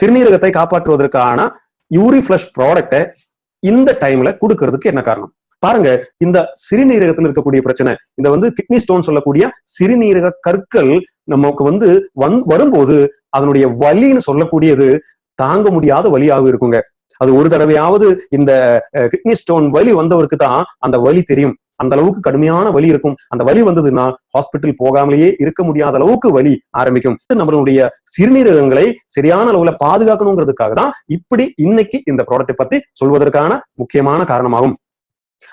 சிறுநீரகத்தை காப்பாற்றுவதற்கான Uri flush ப்ராடக்டை இந்த டைம்ல கொடுக்கறதுக்கு என்ன காரணம்? பாருங்க இந்த சிறுநீரகத்தில் இருக்கக்கூடிய பிரச்சனை இந்த வந்து கிட்னி ஸ்டோன் சொல்லக்கூடிய சிறுநீரக கற்கள் நமக்கு வந்து வந் வரும்போது அதனுடைய வலின்னு சொல்லக்கூடியது தாங்க முடியாத வலியாக இருக்குங்க. அது ஒரு தடவையாவது இந்த கிட்னி ஸ்டோன் வலி வந்தவருக்கு தான் அந்த வலி தெரியும். அந்த அளவுக்கு கடுமையான வலி இருக்கும். அந்த வலி வந்ததுன்னா ஹாஸ்பிட்டல் போகாமலேயே இருக்க முடியாத அளவுக்கு வலி ஆரம்பிக்கும். நம்மளுடைய சிறுநீரகங்களை சரியான அளவுல பாதுகாக்கணுங்கிறதுக்காக தான் இப்படி இன்னைக்கு இந்த ப்ராடக்ட்டை பத்தி சொல்வதற்கான முக்கியமான காரணமாகும்.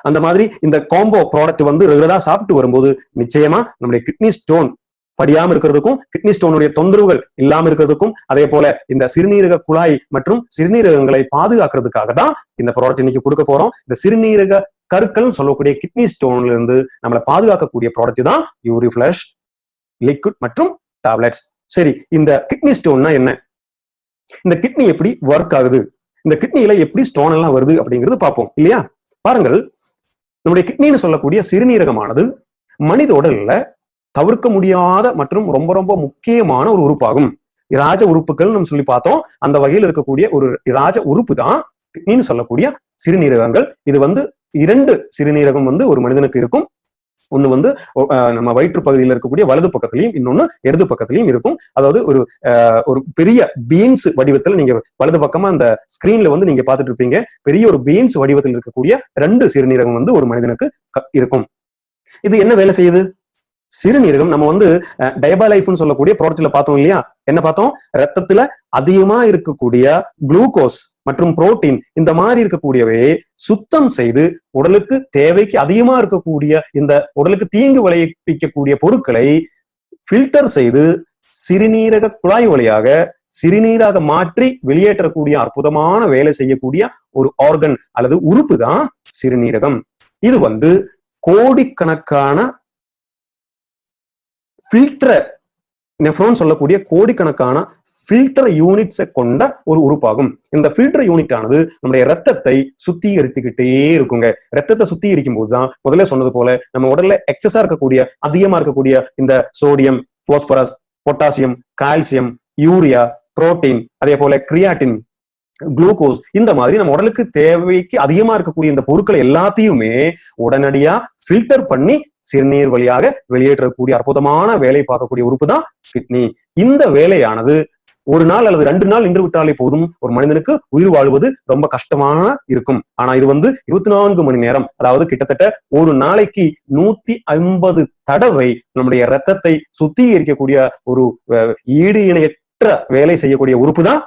அந்த மாதிரி இந்த காம்போ ப்ராடக்ட் வந்து ரெகுலரா சாப்பிட்டு வரும்போது நிச்சயமா நம்முடைய கிட்னி ஸ்டோன் படியாம இருக்கிறதுக்கும் கிட்னி ஸ்டோனுடைய தொந்தரவுகள் இல்லாம இருக்கிறதுக்கும் அதே போல இந்த சிறுநீரக குழாய் மற்றும் சிறுநீரகங்களை பாதுகாக்கிறதுக்காக தான் இந்த ப்ராடக்ட் இன்னைக்கு கொடுக்க போறோம். இந்த சிறுநீரக கற்கள் சொல்லக்கூடிய கிட்னி ஸ்டோன்ல இருந்து நம்மளை பாதுகாக்கக்கூடிய ப்ராடக்ட் தான் யூரி ஃபிளஷ் லிக்விட் மற்றும் டேப்லெட்ஸ் சரி இந்த கிட்னி ஸ்டோன்னா என்ன? இந்த கிட்னி எப்படி ஒர்க் ஆகுது? இந்த கிட்னியில எப்படி ஸ்டோன் எல்லாம் வருது அப்படிங்கிறது பார்ப்போம் இல்லையா? பாருங்கள் நம்முடைய கிட்னின்னு சொல்லக்கூடிய சிறுநீரகமானது மனித உடல்ல தவிர்க்க முடியாத மற்றும் ரொம்ப ரொம்ப முக்கியமான ஒரு உறுப்பாகும். ராஜ உறுப்புகள் நம்ம சொல்லி பார்த்தோம். அந்த வகையில் இருக்கக்கூடிய ஒரு ராஜ உறுப்பு தான் கிட்னின்னு சொல்லக்கூடிய சிறுநீரகங்கள். இது வந்து இரண்டு சிறுநீரகம் வந்து ஒரு மனிதனுக்கு இருக்கும். ஒன்று வந்து நம்ம வயிற்று பகுதியில் இருக்கக்கூடிய வலது பக்கத்துலையும் இன்னொன்னு இடது பக்கத்துலையும் இருக்கும். அதாவது ஒரு அஹ், ஒரு பெரிய பீன்ஸ் வடிவத்தில் நீங்க வலது பக்கமா அந்த ஸ்கிரீன்ல வந்து நீங்க பார்த்துட்டு இருப்பீங்க. பெரிய ஒரு பீன்ஸ் வடிவத்தில் இருக்கக்கூடிய ரெண்டு சிறுநீரகம் வந்து ஒரு மனிதனுக்கு க- இருக்கும். இது என்ன வேலை செய்யுது? சிறுநீரகம் நம்ம வந்து டயபாலைஃப்னு சொல்லக்கூடிய ப்ராடக்ட்ல பார்த்தோம் இல்லையா? என்ன பார்த்தோம்? ரத்தத்துல அதிகமா இருக்கக்கூடிய குளுக்கோஸ் மற்றும் புரோட்டீன் இந்த மாதிரி இருக்கக்கூடியவையை சுத்தம் செய்து உடலுக்கு தேவைக்கு அதிகமா இருக்கக்கூடிய இந்த உடலுக்கு தீங்கு விளைவிக்கக்கூடிய பொருட்களை ஃபில்டர் செய்து சிறுநீரக குழாய் வழியாக சிறுநீராக மாற்றி வெளியேற்றக்கூடிய அற்புதமான வேலை செய்யக்கூடிய ஒரு ஆர்கன் அல்லது உறுப்பு தான் சிறுநீரகம். இது வந்து கோடிக்கணக்கான ஃபில்டர் நெஃப்ரோன் சொல்லக்கூடிய கோடிக்கணக்கான ஃபில்டர் யூனிட்ஸை கொண்ட ஒரு உறுப்பாகும். இந்த ஃபில்டர் யூனிட் ஆனது நம்முடைய ரத்தத்தை சுத்திகரித்துக்கிட்டே இருக்குங்க. ரத்தத்தை சுத்திகரிக்கும் போதுதான் முதல்ல சொன்னது போல நம்ம உடல்ல எக்ஸஸா இருக்கக்கூடிய அதிகமா இருக்கக்கூடிய இந்த sodium phosphorus potassium calcium urea protein அதே போல கிரியாட்டின் குளுக்கோஸ் இந்த மாதிரி நம்ம உடலுக்கு தேவைக்கு அதிகமா இருக்கக்கூடிய இந்த பொருட்களை எல்லாத்தையுமே உடனடியா ஃபில்டர் பண்ணி சிறுநீர் வழியாக வெளியேற்றக்கூடிய அற்புதமான வேலை பார்க்கக்கூடிய உறுப்பு தான் கிட்னி இந்த வேலையானது ஒரு நாள் அல்லது ரெண்டு நாள் நின்று விட்டாலே போதும் ஒரு மனிதனுக்கு உயிர் வாழ்வது ரொம்ப கஷ்டமான இருக்கும். ஆனா இது வந்து இருபத்தி நான்கு மணி நேரம். அதாவது கிட்டத்தட்ட ஒரு நாளைக்கு நூத்தி ஐம்பது தடவை நம்முடைய ரத்தத்தை சுத்திகரிக்கக்கூடிய ஒரு ஈடு இணையற்ற வேலை செய்யக்கூடிய உறுப்பு தான்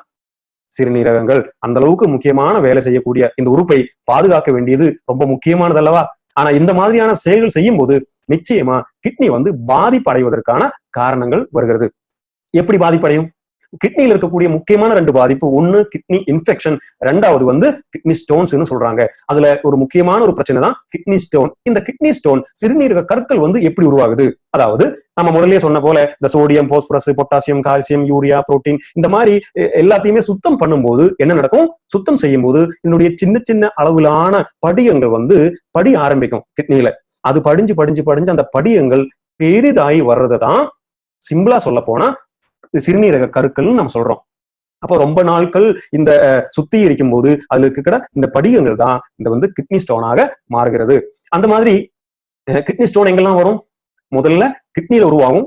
சிறுநீரகங்கள். அந்த அளவுக்கு முக்கியமான வேலை செய்யக்கூடிய இந்த உறுப்பை பாதுகாக்க வேண்டியது ரொம்ப முக்கியமானது அல்லவா ஆனா இந்த மாதிரியான செயல்கள் செய்யும் போது நிச்சயமா கிட்னி வந்து பாதிப்படைவதற்கான காரணங்கள் வருகிறது. எப்படி பாதிப்படையும்? கிட்னியில் இருக்கக்கூடிய முக்கியமான ரெண்டு பாதிப்பு. ஒன்னு கிட்னி இன்ஃபெக்ஷன். ரெண்டாவது வந்து கிட்னி ஸ்டோன்ஸ்னு சொல்றாங்க. அதுல ஒரு முக்கியமான ஒரு பிரச்சனை தான் கிட்னி ஸ்டோன். இந்த கிட்னி ஸ்டோன் சிறுநீரக கற்கள் வந்து எப்படி உருவாகுது? அதாவது நம்ம முதல்ல சொன்ன போல இந்த sodium phosphorus potassium calcium urea protein இந்த மாதிரி எல்லாத்தையுமே சுத்தம் பண்ணும்போது என்ன நடக்கும்? சுத்தம் செய்யும் போது இதனுடைய சின்ன சின்ன அளவிலான படியங்கள் வந்து படி ஆரம்பிக்கும் கிட்னியில. அது படிஞ்சு படிஞ்சு படிஞ்சு அந்த படியங்கள் பெரிதாகி வர்றதை தான் சிம்பிளா சொல்ல போனா சிறுநீரக கருக்கள்னு நம்ம சொல்றோம். அப்போ ரொம்ப நாட்கள் இந்த சுத்தி இருக்கும் போது அதுல இருக்கிற இந்த படிகங்கள் தான் இந்த வந்து கிட்னி ஸ்டோனாக மாறுகிறது. அந்த மாதிரி கிட்னி ஸ்டோன் எங்கெல்லாம் வரும்? முதல்ல கிட்னியில உருவாகும்.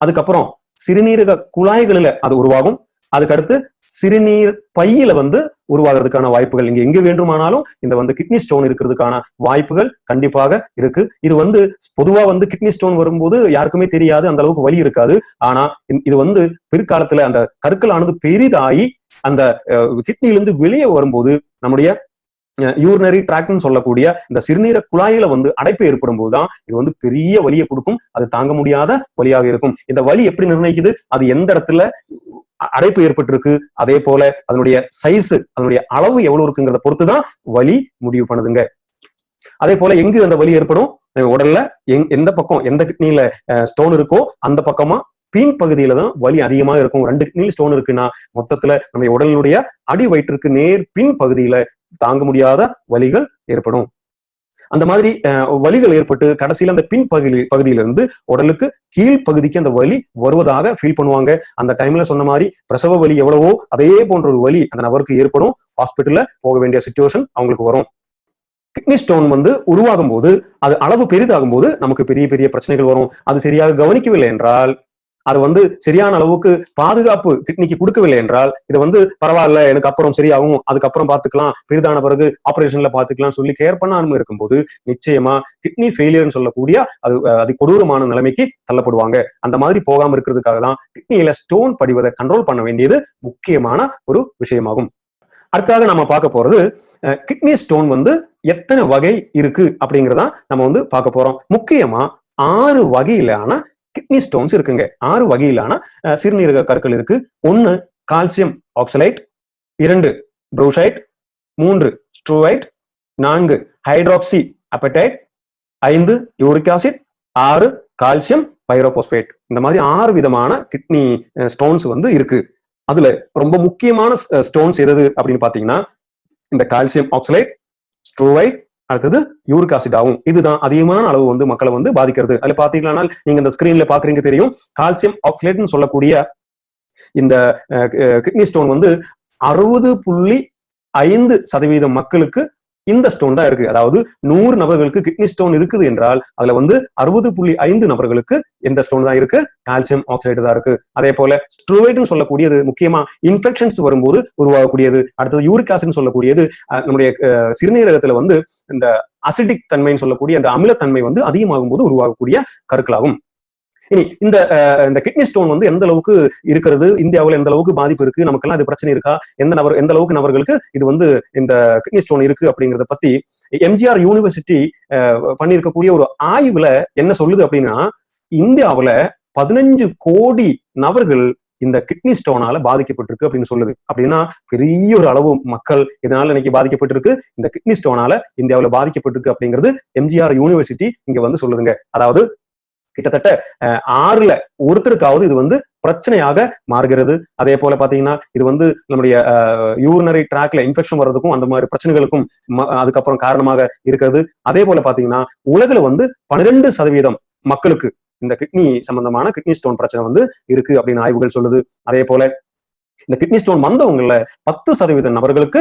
அதுக்கப்புறம் சிறுநீரக குழாய்களில அது உருவாகும். அதுக்கடுத்து சிறுநீர் பையில வந்து உருவாகிறதுக்கான வாய்ப்புகள். இங்க எங்க வேண்டுமானாலும் இந்த வந்து கிட்னி ஸ்டோன் இருக்கிறதுக்கான வாய்ப்புகள் கண்டிப்பாக இருக்கு. இது வந்து பொதுவா வந்து கிட்னி ஸ்டோன் வரும்போது யாருக்குமே தெரியாது அந்த அளவுக்கு வலி இருக்காது. ஆனா இது வந்து பிற்காலத்துல அந்த கற்களானது பெரிதாகி அந்த கிட்னிலிருந்து வெளியே வரும்போது நம்முடைய யூரினரி டிராக்ட்னு சொல்லக்கூடிய இந்த சிறுநீர குழாயில வந்து அடைப்பு ஏற்படும் போதுதான் இது வந்து பெரிய வலியை கொடுக்கும். அது தாங்க முடியாத வலியாக இருக்கும். இந்த வலி எப்படி நிர்ணயிக்குது? அது எந்த இடத்துல அடைப்பு ஏற்பட்டிருக்கு. அதே போல அதனுடைய சைஸ் அதனுடைய அளவு எவ்வளவு இருக்குங்கிறத பொறுத்துதான் வலி முடிவு பண்ணுதுங்க. அதே போல எங்கு அந்த வலி ஏற்படும்? நம்ம உடல்ல எங் எந்த பக்கம் எந்த கிட்னில ஸ்டோன் இருக்கோ அந்த பக்கமா பின் பகுதியில தான் வலி அதிகமா இருக்கும். ரெண்டு கிட்னில ஸ்டோன் இருக்குன்னா மொத்தத்துல நம்ம உடலுடைய அடி வயிற்றுக்கு நேர் பின் பகுதியில தாங்க முடியாத வலிகள் ஏற்படும். அந்த மாதிரி வலிகள் ஏற்பட்டு கடைசியில் அந்த பின் பகுதி பகுதியிலிருந்து உடலுக்கு கீழ் பகுதிக்கு அந்த வலி வருவதாக ஃபீல் பண்ணுவாங்க. அந்த டைம்ல சொன்ன மாதிரி பிரசவ வலி எவ்வளவோ அதே போன்ற ஒரு வலி அந்த நபருக்கு ஏற்படும். ஹாஸ்பிட்டல்ல போக வேண்டிய சுச்சுவேஷன் அவங்களுக்கு வரும். கிட்னி ஸ்டோன் வந்து உருவாகும் போது அது அளவு பெரிதாகும் போது நமக்கு பெரிய பெரிய பிரச்சனைகள் வரும். அது சரியாக கவனிக்கவில்லை என்றால் அது வந்து சரியான அளவுக்கு பாதுகாப்பு கிட்னிக்கு கொடுக்கவில்லை என்றால் இது வந்து பரவாயில்ல எனக்கு அப்புறம் சரியாகும் அதுக்கப்புறம் பார்த்துக்கலாம் பெரிதான பிறகு ஆபரேஷன்ல பார்த்துக்கலாம் சொல்லி கேர் பண்ணாம இருக்கும்போது நிச்சயமா கிட்னி ஃபெயிலியர்னு சொல்லக்கூடிய அது அது கொடூரமான நிலைமைக்கு தள்ளப்படுவாங்க. அந்த மாதிரி போகாம இருக்கிறதுக்காக தான் கிட்னியில ஸ்டோன் படிவதை கண்ட்ரோல் பண்ண வேண்டியது முக்கியமான ஒரு விஷயமாகும். அடுத்ததாக நம்ம பார்க்க போறது கிட்னி ஸ்டோன் வந்து எத்தனை வகை இருக்கு அப்படிங்கிறதா நம்ம வந்து பார்க்க போறோம். முக்கியமா ஆறு வகையிலான கிட்னி ஸ்டோன்ஸ் இருக்குங்க. ஆறு வகையிலான சிறுநீரக கற்கள் இருக்கு. ஒன்னு கால்சியம் ஆக்சலைட் இரண்டு ப்ரூஷைட் மூன்று ஸ்ட்ரூவைட் நான்கு ஹைட்ராக்சி அப்படைட் ஐந்து யூரிக் ஆசிட் ஆறு கால்சியம் பைரோபோஸ்பேட். இந்த மாதிரி ஆறு விதமான கிட்னி ஸ்டோன்ஸ் வந்து இருக்கு. அதுல ரொம்ப முக்கியமான ஸ்டோன்ஸ் எது அப்படின்னு பாத்தீங்கன்னா இந்த கால்சியம் ஆக்சலைட் ஸ்ட்ரூவைட் அடுத்தது யூரிக் ஆசிட் ஆகும். இதுதான் அதிகமான அளவு வந்து மக்களை வந்து பாதிக்கிறது. அதுல பாத்தீங்கன்னா நீங்க இந்த ஸ்கிரீன்ல பாக்குறீங்க தெரியும் கால்சியம் ஆக்சிலேட்னு சொல்லக்கூடிய இந்த கிட்னி ஸ்டோன் வந்து அறுபது புள்ளி ஐந்து சதவீதம் மக்களுக்கு இந்த ஸ்டோன் தான் இருக்கு. அதாவது நூறு நபர்களுக்கு கிட்னி ஸ்டோன் இருக்குது என்றால் அதுல வந்து அறுபது புள்ளி ஐந்து நபர்களுக்கு எந்த ஸ்டோன் தான் இருக்கு. கால்சியம் ஆக்சைடு தான் இருக்கு. அதே போல ஸ்ட்ரூவைட்னு சொல்லக்கூடியது முக்கியமா இன்ஃபெக்ஷன்ஸ் வரும்போது உருவாகக்கூடியது. அடுத்தது யூரிக் ஆசிட்னு சொல்லக்கூடியது. நம்முடைய அஹ், சிறுநீரகத்துல வந்து இந்த அசிடிக் தன்மைன்னு சொல்லக்கூடிய அந்த அமிலத்தன்மை வந்து அதிகமாகும் போது உருவாகக்கூடிய கருக்களாகும். இனி இந்த இந்த கிட்னி ஸ்டோன் வந்து எந்த அளவுக்கு இருக்கிறது? இந்தியாவுல எந்த அளவுக்கு பாதிப்பு இருக்கு? நமக்கெல்லாம் இது பிரச்சனை இருக்கா? எந்த நபர் எந்த அளவுக்கு நபர்களுக்கு இது வந்து இந்த கிட்னி ஸ்டோன் இருக்கு அப்படிங்கறத பத்தி எம்ஜிஆர் யூனிவர்சிட்டி பண்ணியிருக்கக்கூடிய ஒரு ஆய்வுல என்ன சொல்லுது அப்படின்னா இந்தியாவுல பதினஞ்சு கோடி நபர்கள் இந்த கிட்னி ஸ்டோனால பாதிக்கப்பட்டிருக்கு அப்படின்னு சொல்லுது. அப்படின்னா பெரிய ஒரு அளவு மக்கள் இதனால இன்னைக்கு பாதிக்கப்பட்டிருக்கு. இந்த கிட்னி ஸ்டோனால இந்தியாவுல பாதிக்கப்பட்டிருக்கு அப்படிங்கிறது எம்ஜிஆர் யூனிவர்சிட்டி இங்க வந்து சொல்லுதுங்க. அதாவது கிட்டத்தட்ட ஆறுல ஒருத்தருக்காவது இது வந்து பிரச்சனையாக மாறுகிறது. அதே போல பாத்தீங்கன்னா இது வந்து நம்முடைய யூரினரி டிராக்ல இன்ஃபெக்ஷன் வர்றதுக்கும் அந்த மாதிரி பிரச்சனைகளுக்கும் அதுக்கப்புறம் காரணமாக இருக்கிறது. அதே போல பாத்தீங்கன்னா உலகில் வந்து பன்னிரெண்டு சதவீதம் மக்களுக்கு இந்த கிட்னி சம்பந்தமான கிட்னி ஸ்டோன் பிரச்சனை வந்து இருக்கு அப்படின்னு ஆய்வுகள் சொல்லுது. அதே போல இந்த கிட்னி ஸ்டோன் வந்தவங்கள பத்து சதவீத நபர்களுக்கு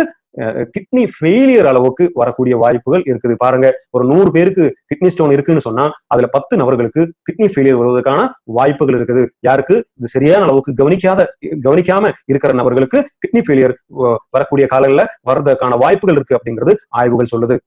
கிட்னி ஃபெயிலியர் அளவுக்கு வரக்கூடிய வாய்ப்புகள் இருக்குது. பாருங்க ஒரு நூறு பேருக்கு கிட்னி ஸ்டோன் இருக்குன்னு சொன்னா அதுல பத்து நபர்களுக்கு கிட்னி ஃபெயிலியர் வருவதற்கான வாய்ப்புகள் இருக்குது. யாருக்கு? இது சரியான அளவுக்கு கவனிக்காத கவனிக்காம இருக்கிற நபர்களுக்கு கிட்னி ஃபெயிலியர் வரக்கூடிய காலங்களில் வர்றதுக்கான வாய்ப்புகள் இருக்கு அப்படிங்கிறது ஆய்வுகள் சொல்லுது.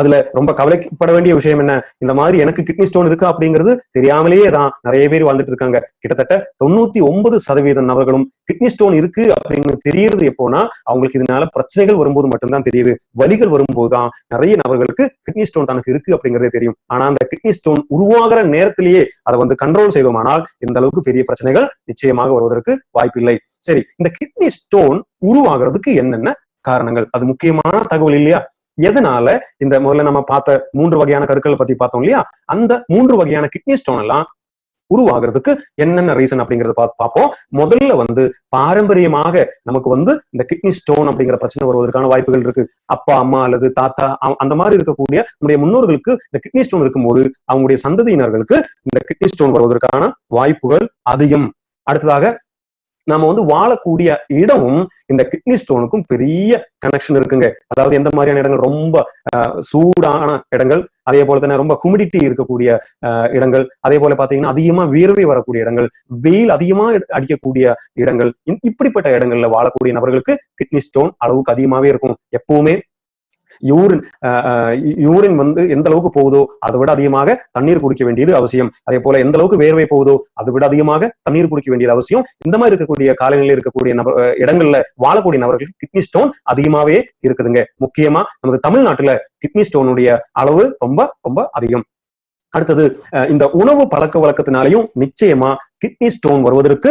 அதுல ரொம்ப கவலைப்பட வேண்டிய விஷயம் என்ன? இந்த மாதிரி எனக்கு கிட்னி ஸ்டோன் இருக்கு அப்படிங்கிறது தெரியாமலேயே தான் நிறைய பேர் வாழ்ந்துட்டு இருக்காங்க. கிட்டத்தட்ட தொண்ணூத்தி ஒன்பது சதவீதம் நபர்களும் கிட்னி ஸ்டோன் இருக்கு அப்படின்னு தெரியறது எப்போனா அவங்களுக்கு இதனால பிரச்சனைகள் வரும்போது மட்டும்தான் தெரியுது. வலிகள் வரும்போது தான் நிறைய நபர்களுக்கு கிட்னி ஸ்டோன் தனக்கு இருக்கு அப்படிங்கிறதே தெரியும். ஆனா அந்த கிட்னி ஸ்டோன் உருவாகிற நேரத்திலேயே அதை வந்து கண்ட்ரோல் செய்தோமானால் இந்த அளவுக்கு பெரிய பிரச்சனைகள் நிச்சயமாக வருவதற்கு வாய்ப்பில்லை. சரி இந்த கிட்னி ஸ்டோன் உருவாகிறதுக்கு என்னென்ன காரணங்கள்? அது முக்கியமான தகவல் இல்லையா? எதனால இந்த முதல்ல நம்ம பார்த்த மூன்று வகையான கருக்களை பத்தி பார்த்தோம் இல்லையா? அந்த மூன்று வகையான கிட்னி ஸ்டோன் எல்லாம் உருவாகிறதுக்கு என்னென்ன ரீசன் அப்படிங்கறத பார்ப்போம். முதல்ல வந்து பாரம்பரியமாக நமக்கு வந்து இந்த கிட்னி ஸ்டோன் அப்படிங்கிற பிரச்சனை வருவதற்கான வாய்ப்புகள் இருக்கு. அப்பா அம்மா அல்லது தாத்தா அந்த மாதிரி இருக்கக்கூடிய நம்முடைய முன்னோர்களுக்கு இந்த கிட்னி ஸ்டோன் இருக்கும்போது அவங்களுடைய சந்ததியினர்களுக்கு இந்த கிட்னி ஸ்டோன் வருவதற்கான வாய்ப்புகள் அதிகம். அடுத்ததாக நாம வந்து வாழக்கூடிய இடமும் இந்த கிட்னி ஸ்டோனுக்கும் பெரிய கனெக்ஷன் இருக்குங்க. அதாவது எந்த மாதிரியான இடங்கள்? ரொம்ப சூடான இடங்கள். அதே போல தானே ரொம்ப ஹுமிடிட்டி இருக்கக்கூடிய அஹ், இடங்கள். அதே போல பாத்தீங்கன்னா அதிகமா வியர்வை வரக்கூடிய இடங்கள். வெயில் அதிகமா அடிக்கக்கூடிய இடங்கள். இப்படிப்பட்ட இடங்கள்ல வாழக்கூடிய நபர்களுக்கு கிட்னி ஸ்டோன் அளவுக்கு அதிகமாவே இருக்கும். எப்பவுமே யூரின் யூரின் வந்து எந்த அளவுக்கு போகுதோ அதை விட அதிகமாக தண்ணீர் குடிக்க வேண்டியது அவசியம். அதே போல எந்த அளவுக்கு வேர்வை போகுதோ அதை விட அதிகமாக தண்ணீர் குடிக்க வேண்டியது அவசியம். இந்த மாதிரி இருக்கக்கூடிய காலநிலையில் இருக்கக்கூடிய நபர் இடங்கள்ல வாழக்கூடிய நபர்களுக்கு கிட்னி ஸ்டோன் அதிகமாவே இருக்குதுங்க. முக்கியமா நமது தமிழ்நாட்டுல கிட்னி ஸ்டோனுடைய அளவு ரொம்ப ரொம்ப அதிகம். அடுத்தது இந்த உணவு பழக்க வழக்கத்தினாலையும் நிச்சயமா கிட்னி ஸ்டோன் வருவதற்கு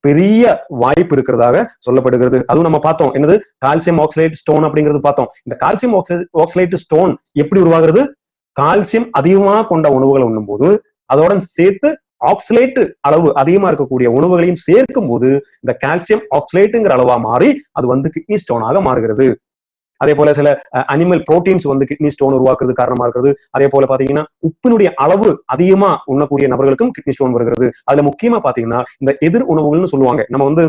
பெரிய வாய்ப்பு இருக்கிறதாக சொல்லப்படுகிறது. அதுவும் நம்ம பார்த்தோம். என்னது? கால்சியம் ஆக்சலைட் ஸ்டோன் அப்படிங்கிறது பார்த்தோம். இந்த கால்சியம் ஆக்சலைட் ஸ்டோன் எப்படி உருவாகிறது? கால்சியம் அதிகமா கொண்ட உணவுகளை உண்ணும்போது அதோட சேர்த்து ஆக்சலேட் அளவு அதிகமா இருக்கக்கூடிய உணவுகளையும் சேர்க்கும் போது இந்த கால்சியம் ஆக்சலேட்டுங்கிற அளவா மாறி அது வந்து கிட்னி ஸ்டோனாக மாறுகிறது. அதே போல சில அனிமல் புரோட்டீன்ஸ் வந்து கிட்னி ஸ்டோன் உருவாக்குறது காரணமா இருக்கிறது. அதே போல பாத்தீங்கன்னா உப்பினுடைய அளவு அதிகமா உண்ணக்கூடிய நபர்களுக்கும் கிட்னி ஸ்டோன் வருகிறது. அதுல முக்கியமா பாத்தீங்கன்னா இந்த எதிர் உணவுகள்னு சொல்லுவாங்க. நம்ம வந்து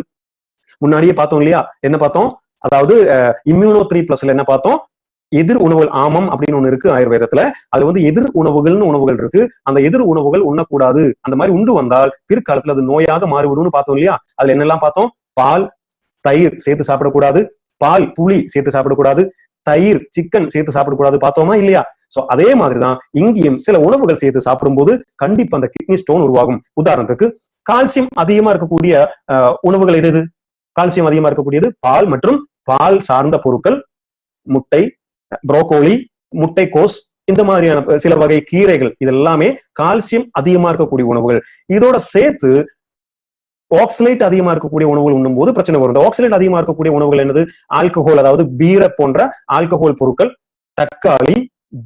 முன்னாடியே பார்த்தோம் இல்லையா? என்ன பார்த்தோம்? அதாவது இம்யூனோ த்ரீ பிளஸ்ல என்ன பார்த்தோம்? எதிர் உணவுகள் ஆமம் அப்படின்னு ஒண்ணு இருக்கு ஆயுர்வேதத்துல. அது வந்து எதிர் உணவுகள்னு உணவுகள் இருக்கு. அந்த எதிர் உணவுகள் உண்ணக்கூடாது. அந்த மாதிரி உண்டு வந்தால் பிற்காலத்துல அது நோயாக மாறிவிடும்னு பார்த்தோம் இல்லையா? அதுல என்னெல்லாம் பார்த்தோம்? பால் தயிர் சேர்த்து சாப்பிடக்கூடாது. பால் புளி சேர்த்து சாப்பிடக்கூடாது. தயிர் சிக்கன் சேர்த்து சாப்பிடக்கூடாது. பார்த்தோமா இல்லையா? சோ அதே மாதிரிதான் இங்கேயும் சில உணவுகள் சேர்த்து சாப்பிடும்போது கண்டிப்பா அந்த கிட்னி ஸ்டோன் உருவாகும். உதாரணத்துக்கு கால்சியம் அதிகமா இருக்கக்கூடிய உணவுகள் எது எது கால்சியம் அதிகமா இருக்கக்கூடியது பால் மற்றும் பால் சார்ந்த பொருட்கள் முட்டை புரோக்கோலி முட்டைக்கோஸ் இந்த மாதிரியான சில வகை கீரைகள் இது எல்லாமே கால்சியம் அதிகமா இருக்கக்கூடிய உணவுகள். இதோட சேர்த்து ஆக்சிலேட் அதிகமா இருக்கக்கூடிய உணவுகள் உண்ணும் போது பிரச்சனை வரும். இந்த ஆக்சலேட் அதிகமா இருக்கக்கூடிய உணவுகள் என்னது? ஆல்கஹோல் அதாவது பீரை போன்ற ஆல்கஹோல் பொருட்கள் தக்காளி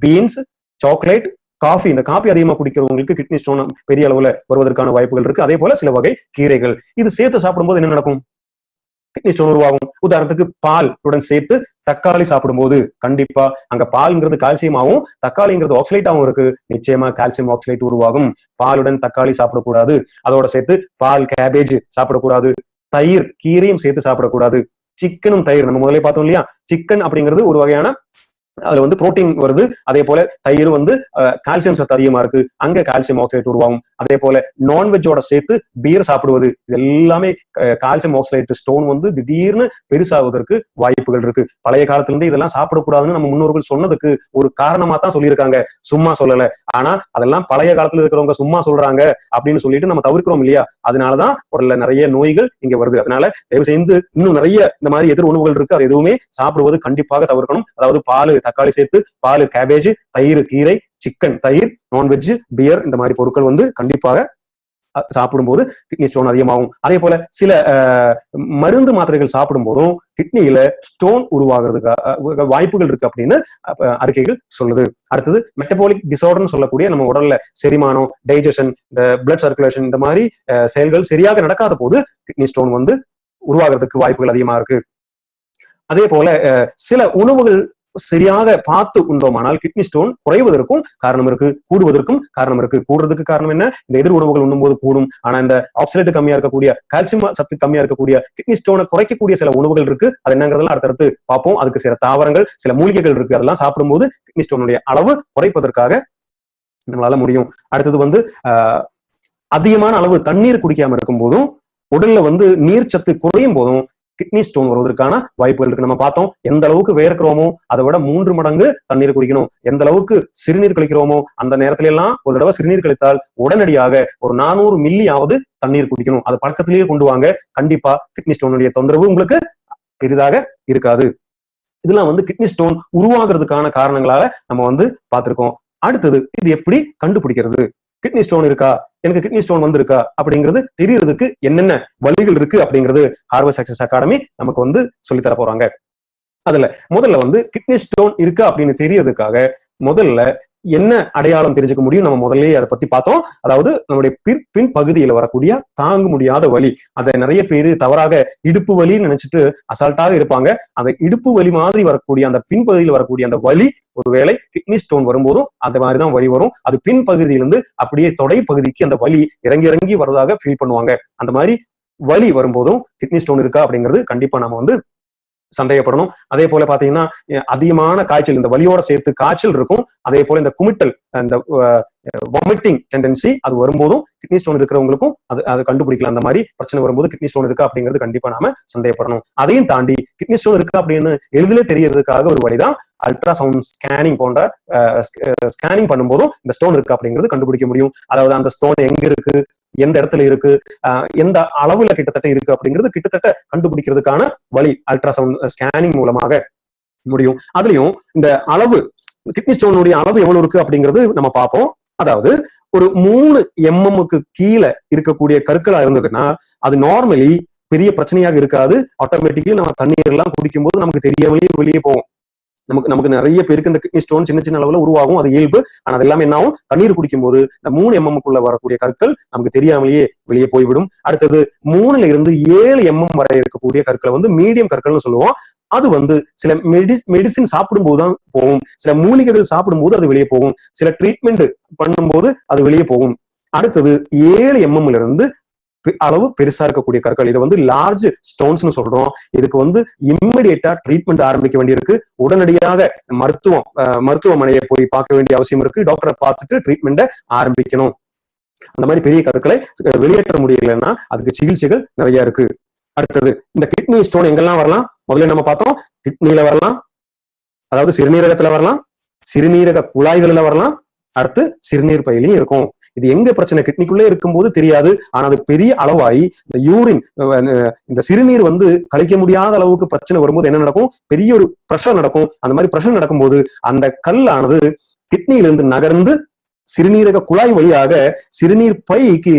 பீன்ஸ் சாக்லேட் காஃபி இந்த காஃபி அதிகமா குடிக்கிறவங்களுக்கு கிட்னி ஸ்டோன் பெரிய அளவுல வருவதற்கான வாய்ப்புகள் இருக்கு. அதே போல சில வகை கீரைகள். இது சேர்த்து சாப்பிடும்போது என்ன நடக்கும்? கிட்னி ஸ்டோன் உருவாகும் உதாரணத்துக்கு பால் உடன் சேர்த்து தக்காளி சாப்பிடும்போது கண்டிப்பா அங்க பால்ங்கிறது கால்சியமாவும் தக்காளிங்கிறது ஆக்சலேட்டாவும் இருக்கு. நிச்சயமா கால்சியம் ஆக்சலேட் உருவாகும். பாலுடன் தக்காளி சாப்பிடக்கூடாது. அதோட சேர்த்து பால் கேபேஜ் சாப்பிடக்கூடாது. தயிர் கீரையும் சேர்த்து சாப்பிடக்கூடாது. சிக்கனும் தயிர் நம்ம முதலே பார்த்தோம் இல்லையா? சிக்கன் அப்படிங்கிறது ஒரு வகையான அதுல வந்து புரோட்டீன் வருது. அதே போல தயிர் வந்து கால்சியம் சத்து அதிகமா இருக்கு. அங்க கால்சியம் ஆக்சைடு உருவாகும். அதே போல நான்வெஜ்ஜோட சேர்த்து பீர் சாப்பிடுவது. இது எல்லாமே கால்சியம் ஆக்சைடு ஸ்டோன் வந்து திடீர்னு பெருசாவதற்கு வாய்ப்புகள் இருக்கு. பழைய காலத்துல இருந்து இதெல்லாம் சாப்பிடக்கூடாதுன்னு நம்ம முன்னோர்கள் சொன்னதுக்கு ஒரு காரணமா தான் சொல்லியிருக்காங்க. சும்மா சொல்லல. ஆனா அதெல்லாம் பழைய காலத்துல இருக்கிறவங்க சும்மா சொல்றாங்க அப்படின்னு சொல்லிட்டு நம்ம தவிர்க்கிறோம் இல்லையா? அதனாலதான் உடல்ல நிறைய நோய்கள் இங்க வருது. அதனால தயவு செய்து இன்னும் நிறைய இந்த மாதிரி எதிர் உணவுகள் இருக்கு. அது எதுவுமே சாப்பிடுவது கண்டிப்பாக தவிர்க்கணும். அதாவது பால் தக்காளி சேர்த்து பால் கேபேஜ் தயிர் கீரை சிக்கன் தயிர் நான்வெஜ் பியர் இந்த மாதிரி பொருட்கள் வந்து கண்டிப்பாக அஹ், சாப்பிடும்போது கிட்னி ஸ்டோன் அதிகமாகும். அதே போல சில மருந்து மாத்திரைகள் சாப்பிடும் போதும் கிட்னியில ஸ்டோன் உருவாகிறதுக்கு வாய்ப்புகள் இருக்கு அப்படின்னு அறிக்கைகள் சொல்லுது. அடுத்தது மெட்டபாலிக் டிசார்டர்னு சொல்லக்கூடிய நம்ம உடல்ல செரிமானம் டைஜஷன் இந்த பிளட் சர்க்குலேஷன் இந்த மாதிரி செயல்கள் சரியாக நடக்காத போது கிட்னி ஸ்டோன் வந்து உருவாகிறதுக்கு வாய்ப்புகள் அதிகமா இருக்கு. அதே போல அஹ், சில உணவுகள் சரியாக பார்த்து உண்டோமானால் கிட்னி ஸ்டோன் குறைவதற்கும் காரணம் இருக்கு கூடுவதற்கும் காரணம் இருக்கு. கூடுறதுக்கு காரணம் என்ன? இந்த எதிர் உணவுகள் உண்ணும்போது கூடும். ஆனா இந்த ஆக்சிலேட் கம்மியா இருக்கக்கூடிய கால்சியம் சத்து கம்மியா இருக்கக்கூடிய கிட்னி ஸ்டோனை குறைக்கக்கூடிய சில உணவுகள் இருக்கு. அது என்னங்கிறதெல்லாம் அடுத்தடுத்து பார்ப்போம். அதுக்கு சில தாவரங்கள் சில மூலிகைகள் இருக்கு. அதெல்லாம் சாப்பிடும்போது கிட்னி ஸ்டோனுடைய அளவு குறைப்பதற்காக நம்மளால முடியும். அடுத்தது வந்து ஆஹ் அதிகமான அளவு தண்ணீர் குடிக்காம இருக்கும் போதும் உடல்ல வந்து நீர் சத்து குறையும் போதும் கிட்னி ஸ்டோன் வருவதற்கான வாய்ப்புகள் இருக்கு. நம்ம பார்த்தோம் எந்த அளவுக்கு வேர்க்கிறோமோ அதை விட மூன்று மடங்கு தண்ணீர் குடிக்கணும். எந்த அளவுக்கு சிறுநீர் கழிக்கிறோமோ அந்த நேரத்துல எல்லாம் ஒரு தடவை சிறுநீர் கழித்தால் உடனடியாக ஒரு நானூறு மில்லி ஆவது தண்ணீர் குடிக்கணும். அது பழக்கத்திலேயே கொண்டு வாங்க. கண்டிப்பா கிட்னி ஸ்டோனுடைய தொந்தரவு உங்களுக்கு பெரிதாக இருக்காது. இதெல்லாம் வந்து கிட்னி ஸ்டோன் உருவாகிறதுக்கான காரணங்களால நம்ம வந்து பார்த்திருக்கோம். அடுத்தது இது எப்படி கண்டுபிடிக்கிறது? கிட்னி ஸ்டோன் இருக்கா? எனக்கு கிட்னி ஸ்டோன் வந்திருக்கா? அப்படிங்கிறது தெரியறதுக்கு என்னென்ன வழிகள் இருக்கு அப்படிங்கிறது ஹார்வர்ட் சக்சஸ் அகாடமி நமக்கு வந்து சொல்லி தர போறாங்க. அதுல முதல்ல வந்து கிட்னி ஸ்டோன் இருக்கா அப்படின்னு தெரியறதுக்காக முதல்ல என்ன அடையாளம் தெரிஞ்சுக்க முடியும்? நம்ம முதல்லயே அதை பத்தி பார்த்தோம். அதாவது நம்முடைய பின் பின் பகுதியில வரக்கூடிய தாங்க முடியாத வலி. அதை நிறைய பேர் தவறாக இடுப்பு வலின்னு நினைச்சிட்டு அசால்ட்டாக இருப்பாங்க. அந்த இடுப்பு வலி மாதிரி வரக்கூடிய அந்த பின்பகுதியில் வரக்கூடிய அந்த வலி ஒருவேளை கிட்னி ஸ்டோன் வரும்போதும் அந்த மாதிரிதான் வலி வரும். அது பின் பகுதியிலிருந்து அப்படியே தொடை பகுதிக்கு அந்த வலி இறங்கி இறங்கி வரதாக ஃபீல் பண்ணுவாங்க. அந்த மாதிரி வலி வரும்போதும் கிட்னி ஸ்டோன் இருக்கா அப்படிங்கிறது கண்டிப்பா நம்ம வந்து சந்தேகப்படணும். அதே போல பாத்தீங்கன்னா அதிகமான காய்ச்சல் இந்த வலியோட சேர்த்து காய்ச்சல் இருக்கும். அதே போல இந்த குமிட்டல் இந்த வாமிட்டிங் டெண்டன்சி அது வரும்போதும் கிட்னி ஸ்டோன் இருக்கிறவங்களுக்கும் அது அதை கண்டுபிடிக்கலாம். அந்த மாதிரி பிரச்சனை வரும்போது கிட்னி ஸ்டோன் இருக்கா அப்படிங்கிறது கண்டிப்பா நாம சந்தேகப்படணும். அதையும் தாண்டி கிட்னி ஸ்டோன் இருக்கா அப்படின்னு எளிதிலே தெரியறதுக்காக ஒரு வழிதான் அல்ட்ராசவுண்ட் ஸ்கேனிங் போன்ற ஸ்கேனிங் பண்ணும்போதும் இந்த ஸ்டோன் இருக்கு அப்படிங்கிறது கண்டுபிடிக்க முடியும். அதாவது அந்த ஸ்டோன் எங்க இருக்கு? எந்த இடத்துல இருக்கு? எந்த அளவுல கிட்டத்தட்ட இருக்கு அப்படிங்கிறது கிட்டத்தட்ட கண்டுபிடிக்கிறதுக்கான வழி அல்ட்ராசவுண்ட் ஸ்கேனிங் மூலமாக முடியும். அதுலயும் இந்த அளவு கிட்னி ஸ்டோனுடைய அளவு எவ்வளவு இருக்கு அப்படிங்கிறது நம்ம பார்ப்போம். அதாவது ஒரு மூணு எம்எம்முக்கு கீழே இருக்கக்கூடிய கற்களா இருந்ததுன்னா அது நார்மலி பெரிய பிரச்சனையாக இருக்காது. ஆட்டோமேட்டிக்லி நம்ம தண்ணீர் எல்லாம் குடிக்கும்போது நமக்கு தெரியாமலே வெளியே போகும். நமக்கு நமக்கு நிறைய பேருக்கு இந்த கிட்னி ஸ்டோன் சின்ன சின்ன அளவுல உருவாகும். அது இயல்பு. ஆனா அது எல்லாமே என்ன ஆகும்? தண்ணீர் குடிக்கும் போது இந்த மூணு எம்எம்க்குள்ள வரக்கூடிய கற்கள் நமக்கு தெரியாமலேயே வெளியே போய்விடும். அடுத்தது மூணுல இருந்து ஏழு எம்எம் வரை இருக்கக்கூடிய கற்களை வந்து மீடியம் கற்கள்னு சொல்லுவோம். அது வந்து சில மெடி மெடிசின் சாப்பிடும்போது தான் போகும். சில மூலிகைகள் சாப்பிடும்போது அது வெளியே போகும். சில ட்ரீட்மெண்ட் பண்ணும்போது அது வெளியே போகும். அடுத்தது ஏழு எம்எம்ல இருந்து அளவு பெருசா இருக்கக்கூடிய கற்கள். இதை வந்து லார்ஜ் ஸ்டோன்ஸ்னு சொல்றோம். இதுக்கு வந்து இம்மிடியேட்டா ட்ரீட்மெண்ட் ஆரம்பிக்க வேண்டியிருக்கு. உடனடியாக மருத்துவம் மருத்துவமனையை போய் பார்க்க வேண்டிய அவசியம் இருக்கு. டாக்டரை பார்த்துட்டு ட்ரீட்மெண்ட்டை ஆரம்பிக்கணும். அந்த மாதிரி பெரிய கற்களை வெளியேற்ற முடியலன்னா அதுக்கு சிகிச்சைகள் நிறைய இருக்கு. அடுத்தது இந்த கிட்னி ஸ்டோன் எங்கெல்லாம் வரலாம்? முதல்ல நம்ம பார்த்தோம் கிட்னில வரலாம். அதாவது சிறுநீரகத்துல வரலாம். சிறுநீரக குழாய்களில் வரலாம். அடுத்து சிறுநீர் பையிலையும் இருக்கும். இது எங்க பிரச்சனை? கிட்னிக்குள்ளே இருக்கும்போது தெரியாது. ஆனா அது பெரிய அளவாகி இந்த யூரின் இந்த சிறுநீர் வந்து கழிக்க முடியாத அளவுக்கு பிரச்சனை வரும்போது என்ன நடக்கும்? பெரிய ஒரு ப்ரெஷர் நடக்கும். அந்த மாதிரி ப்ரெஷர் நடக்கும்போது அந்த கல்லானது கிட்னியிலிருந்து நகர்ந்து சிறுநீரக குழாய் வழியாக சிறுநீர் பைக்கு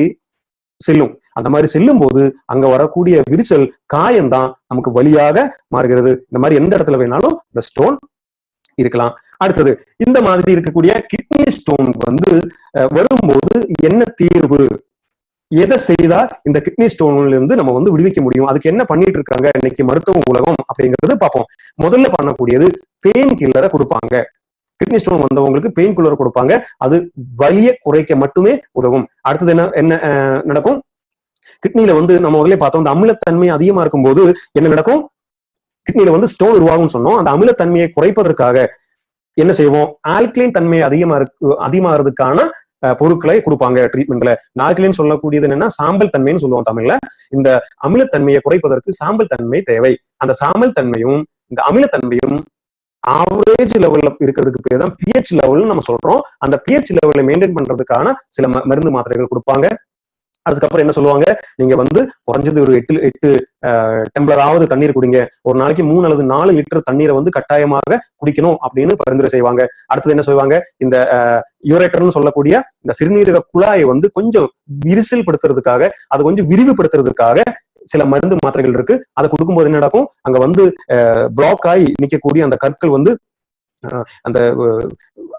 செல்லும். அந்த மாதிரி செல்லும் போது அங்க வரக்கூடிய விரிச்சல் காயம்தான் நமக்கு வழியாக மாறுகிறது. இந்த மாதிரி எந்த இடத்துல வேணாலும் இந்த ஸ்டோன் இருக்கலாம். அடுத்தது இந்த மாதிரி இருக்கக்கூடிய கிட்னி ஸ்டோன் வந்து வரும்போது என்ன தீர்வு? எதை செய்தா இந்த கிட்னி ஸ்டோன்ல இருந்து நம்ம வந்து விடுவிக்க முடியும்? அதுக்கு என்ன பண்ணிட்டு இருக்காங்க இன்னைக்கு மருத்துவ உலகம் அப்படிங்கிறது பார்ப்போம். முதல்ல பண்ணக்கூடியது பெயின் கில்லரை கொடுப்பாங்க. கிட்னி ஸ்டோன் வந்தவங்களுக்கு பெயின் கில்லர் கொடுப்பாங்க. அது வலியை குறைக்க மட்டுமே உதவும். அடுத்தது என்ன என்ன அஹ், நடக்கும்? கிட்னில வந்து நம்ம முதல்ல பார்த்தோம் இந்த அமிலத்தன்மை அதிகமா இருக்கும்போது என்ன நடக்கும்? கிட்னில வந்து ஸ்டோன் உருவாகும்னு சொன்னோம். அந்த அமிலத்தன்மையை குறைப்பதற்காக என்ன செய்வோம்? ஆல்கிலைன் தன்மை அதிகமா இருக்கு அதிகமாகிறதுக்கான பொருட்களை கொடுப்பாங்க ட்ரீட்மெண்ட்ல ஆல்கலைன் சொல்லக்கூடியது என்னன்னா சாம்பல் தன்மைன்னு சொல்லுவோம் தமிழ்ல. இந்த அமிலத்தன்மையை குறைப்பதற்கு சாம்பல் தன்மை தேவை. அந்த சாம்பல் தன்மையும் இந்த அமிலத்தன்மையும் ஆவரேஜ் லெவல்ல இருக்கிறதுக்கு பேர் தான் பிஹெச் லெவல்னு நம்ம சொல்றோம். அந்த பிஹெச் லெவல்ல மெயின்டைன் பண்றதுக்கான சில மருந்து மாத்திரைகள் கொடுப்பாங்க. அதுக்கப்புறம் என்ன சொல்லுவாங்க? நீங்க வந்து குறைஞ்சது ஒரு எட்டு எட்டு டெம்ளராவது தண்ணீர் குடிங்க. ஒரு நாளைக்கு மூணு அல்லது நாலு லிட்டர் தண்ணீரை வந்து கட்டாயமாக குடிக்கணும் அப்படின்னு பரிந்துரை செய்வாங்க. அடுத்தது என்ன சொல்லுவாங்க? இந்த யூரேட்டர்னு சொல்லக்கூடிய இந்த சிறுநீரக குழாயை வந்து கொஞ்சம் விரிசல் படுத்துறதுக்காக அதை கொஞ்சம் விரிவுபடுத்துறதுக்காக சில மருந்து மாத்திரைகள் இருக்கு. அதை கொடுக்கும்போது என்ன நடக்கும்? அங்க வந்து பிளாக் ஆகி நிக்கக்கூடிய அந்த கற்கள் வந்து அந்த